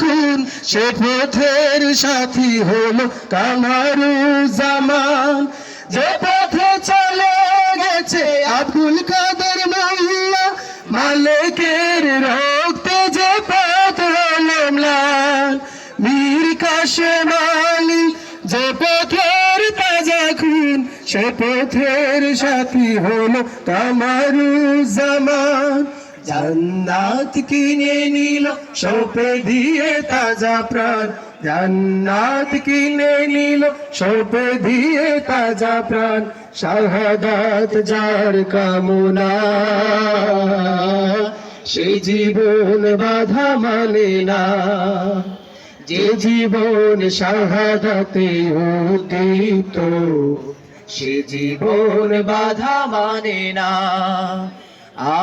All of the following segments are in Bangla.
খুন সে পথের সাথী হলো কামারু জামান। যে পথে চলে গেছে আব্দুল কাদের মোল্লা মালিকের রক্তে যে পথ হলো ম্লান মীর কাশেম যে পথের তাজা খুন, সে পথের সাথী হলো কামারু জামান। জান্নাত কিনে নিল, সপে দিয়ে তাজা প্রাণ। জান্নাত কিনে নিল, সপে দিয়ে তাজা প্রাণ। শাহাদাত যার কামনা, সে জীবন বাধা মানে না। যে জীবন শাহাদাতে উদ্দীপ্ত, সে জীবন বাধা মানে না। Ah.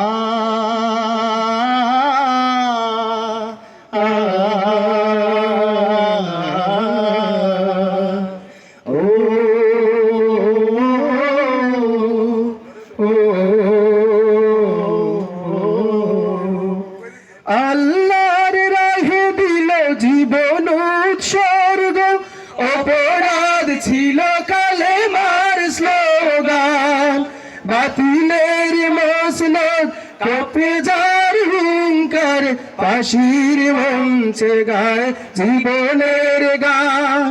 কপে যার হুঙ্কার, পাশির মঞ্চে গায় জীবনের গান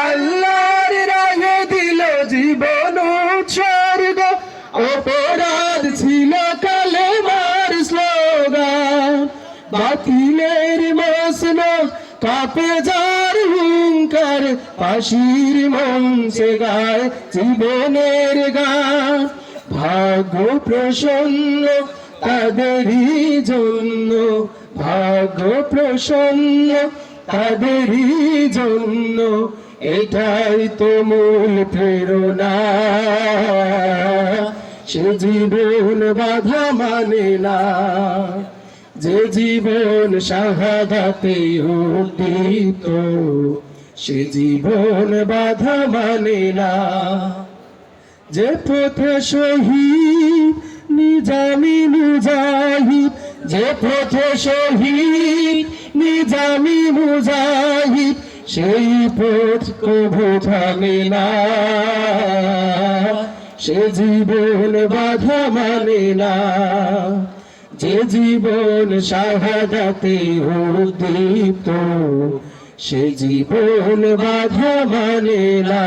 আল্লাহর রাহে দিল জীবন উৎসর্গ, অপরাধ ছিল কালে মার স্লোগান। বাতিলের মসন কাপে যার হুঙ্কার, পাশির মঞ্চে গায় জীবনের গান ভাগ্য প্রসন্ন তাদেরই জন্য ভাগ্য প্রসন্ন, তাদেরই জন্য এটাই তো মূল প্রেরণা। সে জীবন বাধা মানে না, যে জীবন শাহাদাতে উদ্দীপ্ত, সে জীবন বাধা মানে না। যে পথে শহীদ নিজামি মুজাহিদ, যে পথে শহীদ নিজামি মুজাহিদ, সেই পথ কভু থামে না। সে জীবন বাধা মানে না। যে জীবন শাহাদাতে উদ্দীপ্ত, সে জীবন বাধা মানে না।